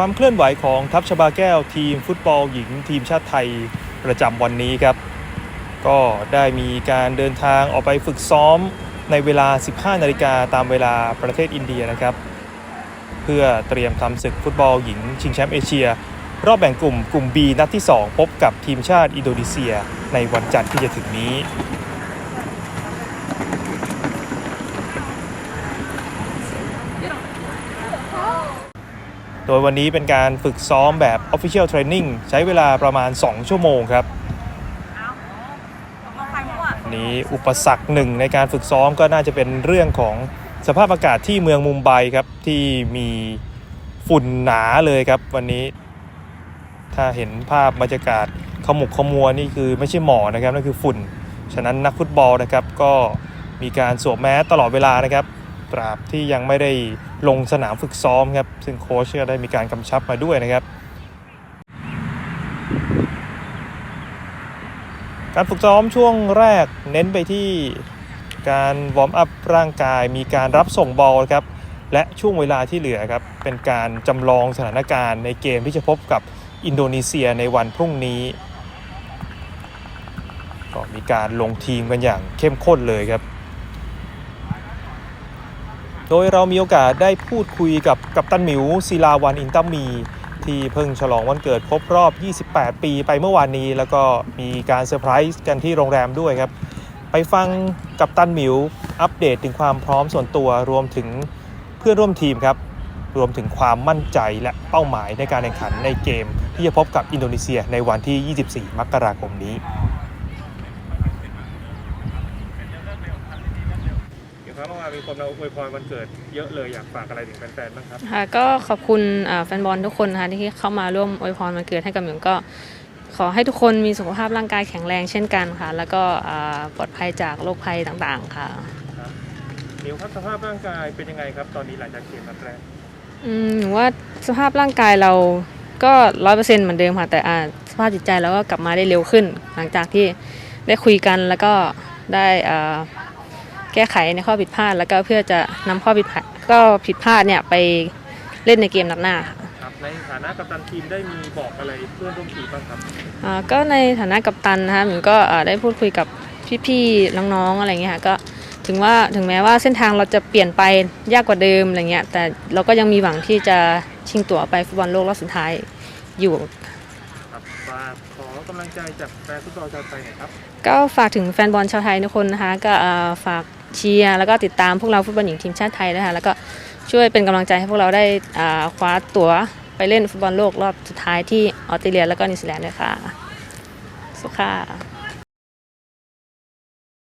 ความเคลื่อนไหวของทัพชบาแก้วทีมฟุตบอลหญิงทีมชาติไทยประจำวันนี้ครับ ก็ได้มีการเดินทางออกไปฝึกซ้อมในเวลา 15 นาฬิกาตามเวลาประเทศอินเดียนะครับ เพื่อเตรียมทำศึกฟุตบอลหญิงชิงแชมป์เอเชีย รอบแบ่งกลุ่มกลุ่ม B นัดที่ 2 พบกับทีมชาติอินโดนีเซีย ในวันจันทร์ที่จะถึงนี้ โดยวันนี้เป็นการฝึกซ้อมแบบ Official Training ใช้เวลาประมาณ 2 ชั่วโมงครับ นี้อุปสรรคหนึ่งในการฝึกซ้อมก็น่าจะเป็นเรื่องของสภาพอากาศที่เมืองมุมไบครับที่มีฝุ่นหนาเลยครับวันนี้ ถ้าเห็นภาพบรรยากาศขมุกขมัวนี่คือไม่ใช่หมอนะครับนั่นคือฝุ่น ฉะนั้นนักฟุตบอลนะครับก็มีการสวมแมสตลอดเวลานะครับ ตราบที่ยังไม่ได้ลงสนามฝึกซ้อมครับ ซึ่งโค้ชก็ได้มีการกำชับมาด้วยนะครับ การฝึกซ้อมช่วงแรกเน้นไปที่การวอร์มอัพร่างกายมีการรับส่งบอลครับและช่วงเวลาที่เหลือครับเป็นการจำลองสถานการณ์ในเกมที่จะพบกับอินโดนีเซียในวันพรุ่งนี้ ก็มีการลงทีมกันอย่างเข้มข้นเลยครับ โดยเรามีโอกาสได้พูดคุยกับกัปตันหมิวศิลาวันอินตัมมี ที่เพิ่งฉลองวันเกิดครบรอบ 28 ปีไปเมื่อวานนี้ แล้วก็มีการเซอร์ไพรส์กันที่โรงแรมด้วยครับ ไปฟังกัปตันหมิวอัปเดตถึงความพร้อมส่วนตัวรวมถึงเพื่อนร่วมทีมครับ รวมถึงความมั่นใจและเป้าหมายในการแข่งขันในเกม ที่จะพบกับอินโดนีเซียในวันที่ 24 มกราคมนี้ เดี๋ยวครับเมื่อวานมีคนมาอวยพรวันเกิดเยอะเลยอยากฝากอะไรถึงแฟนๆบ้างครับค่ะก็ขอบคุณอ่าแฟนบอลทุกคนนะคะที่เข้ามาร่วมอวยพรวันเกิดให้กับหมิวก็ ขอให้ทุกคนมีสุขภาพร่างกายแข็งแรงเช่นกันค่ะ แล้วก็อ่าปลอดภัยจากโรคภัยต่างๆ ค่ะนิวครับสภาพร่างกายเป็นยังไงครับ ตอนนี้หลังจากเกมนัดแรกอืมหนูว่าสภาพร่างกายเราก็ร้อยเปอร์เซ็นต์เหมือนเดิมค่ะแต่อ่าสภาพจิตใจเราก็กลับมาได้เร็วขึ้น หลังจากที่ได้คุยกันแล้วก็ได้อ่า แก้ไขในข้อผิดพลาด แล้วก็เพื่อจะนำข้อผิดพลาดก็ผิดพลาดเนี่ยไปเล่นในเกมนัดหน้าค่ะครับในฐานะกัปตันทีมได้มีบอกอะไรเพื่อนร่วมทีมบ้างครับอ่าก็ในฐานะกัปตันนะคะหมิวก็อ่าได้พูดคุยกับพี่ๆน้องๆอะไรเงี้ยค่ะก็ถึงว่าถึงแม้ว่าเส้นทางเราจะเปลี่ยนไปยากกว่าเดิมอะไรเงี้ยแต่เราก็ยังมีหวังที่จะชิงตั๋วไปฟุตบอลโลกรอบสุดท้ายอยู่ครับฝากขอกำลังใจจากแฟนฟุตบอลชาวไทยหน่อยครับ ก็ฝากถึงแฟนบอลชาวไทยทุกคนนะคะก็อ่าฝาก เชียร์แล้วก็ติดตามพวกเราฟุตบอลหญิงทีมชาติไทยนะคะแล้วก็ช่วยเป็นกำลังใจให้พวกเราได้คว้าตั๋วไปเล่นฟุตบอลโลกรอบสุดท้ายที่ออสเตรเลียแล้วก็นิวซีแลนด์ด้วยค่ะ สุขค่ะ